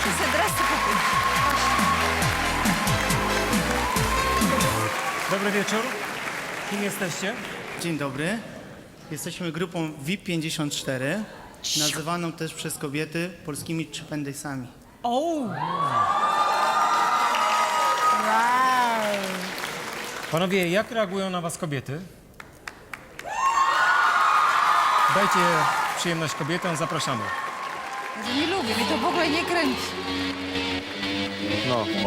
Kupić? Dobry wieczór. Kim jesteście? Dzień dobry. Jesteśmy grupą VIP54, nazywaną też przez kobiety polskimi trzypendejsami. O! Wow. Panowie, jak reagują na was kobiety? Dajcie przyjemność kobietom, zapraszamy. Nie lubię, mi to w ogóle nie kręci. No. Nie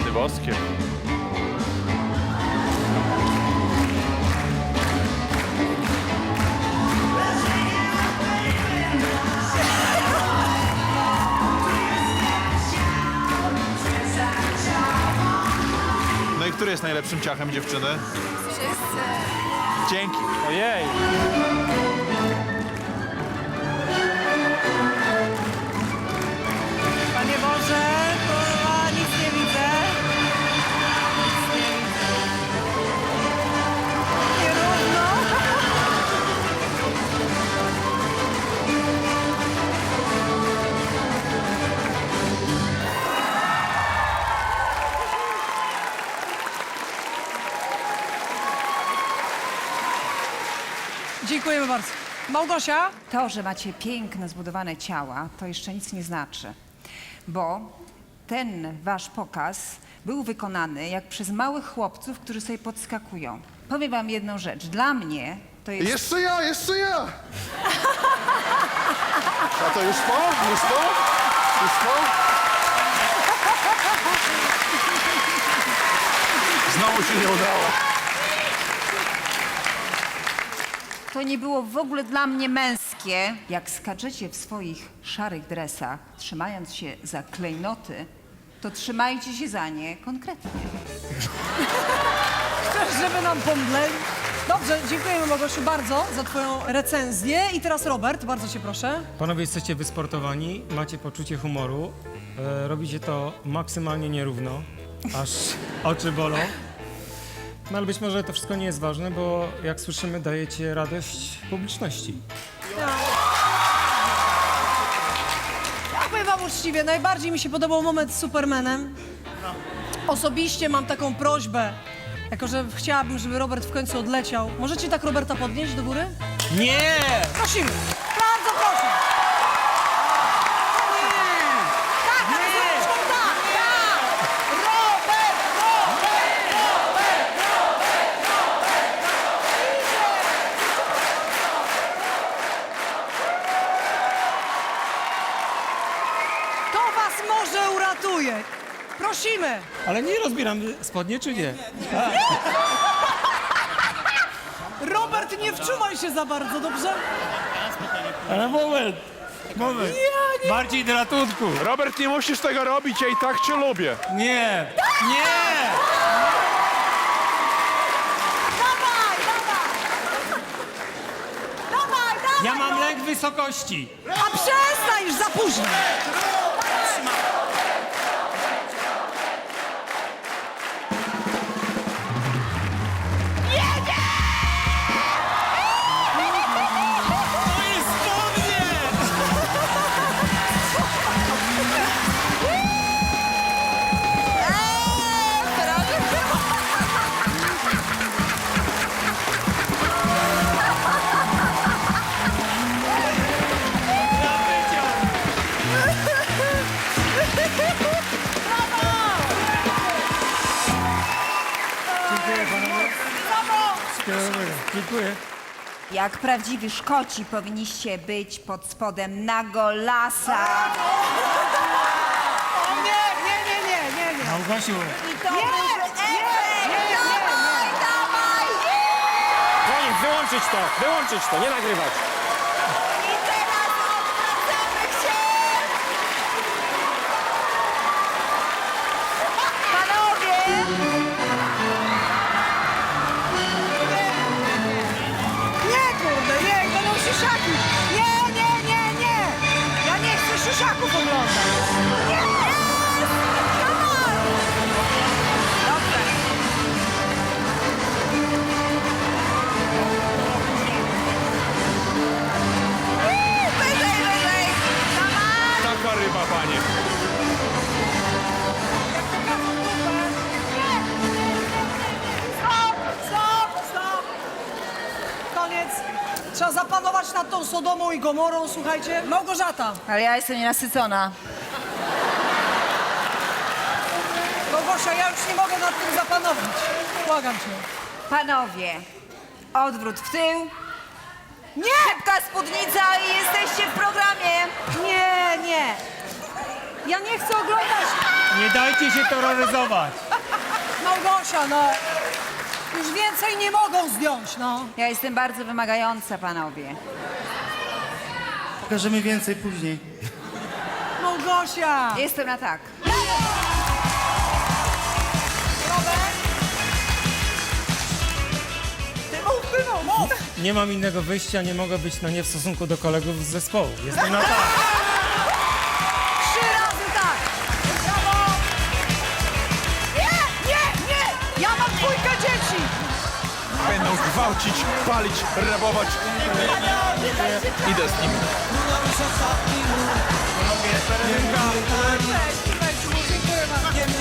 rany boskie. No i który jest najlepszym ciachem dziewczyny? Wszyscy. Dzięki. Ojej! Dziękujemy bardzo. Małgosia? To, że macie piękne, zbudowane ciała, to jeszcze nic nie znaczy. Bo ten wasz pokaz był wykonany jak przez małych chłopców, którzy sobie podskakują. Powiem wam jedną rzecz. Dla mnie to jest... Jeszcze ja, jeszcze ja! A to już po? Już po? Już po? Znowu się nie udało. To nie było w ogóle dla mnie męskie. Jak skaczecie w swoich szarych dresach, trzymając się za klejnoty, to trzymajcie się za nie konkretnie. Chcesz, żeby nam pomdleli? Dobrze, dziękujemy Małgosiu bardzo za twoją recenzję. I teraz Robert, bardzo cię proszę. Panowie jesteście wysportowani, macie poczucie humoru, e, robicie to maksymalnie nierówno, aż oczy bolą. No ale być może to wszystko nie jest ważne, bo jak słyszymy, dajecie radość publiczności. Ja powiem wam uczciwie, najbardziej mi się podobał moment z Supermanem. Osobiście mam taką prośbę, jako że chciałabym, żeby Robert w końcu odleciał. Możecie tak Roberta podnieść do góry? Nie! Prosimy. Was może uratuje. Prosimy. Ale nie rozbieram spodnie, czy nie? Robert, nie wczuwaj się za bardzo, dobrze? Ale moment! Moment! Bardziej do ratunku! Robert, nie musisz tego robić, ja i tak cię lubię. Nie! Nie! Dawaj, dawaj. Dawaj, dawaj. Ja mam lęk wysokości! A przestań już za późno! Dziękuję dobrego. Dziękuję. Jak prawdziwi Szkoci powinniście być pod spodem Nagolasa. O nie, nie, nie, nie, nie, nie. Małgosiu, I to Nie, byłby nie, efekt! nie, nie, Dawaj, nie. dawaj! Koniec, wyłączyć to, wyłączyć to, nie nagrywać. Sodomą i Gomorą, słuchajcie. Małgorzata, Ale ja jestem nienasycona. Małgosia, ja już nie mogę nad tym zapanować. Błagam cię. Panowie, odwrót w tył. Nie, Szybka spódnica i jesteście w programie. nie, nie. Ja nie chcę oglądać. nie dajcie się terroryzować. Małgosia, no. Już więcej nie mogą zdjąć, no. Ja jestem bardzo wymagająca, panowie. Pokażemy więcej później. Małgosia. Jestem na tak. Robert. Ty mów, ty mów, mów. Nie mam innego wyjścia, nie mogę być na nie w stosunku do kolegów z zespołu. Jestem na tak. gwałcić, palić, rabować. Idę z nim.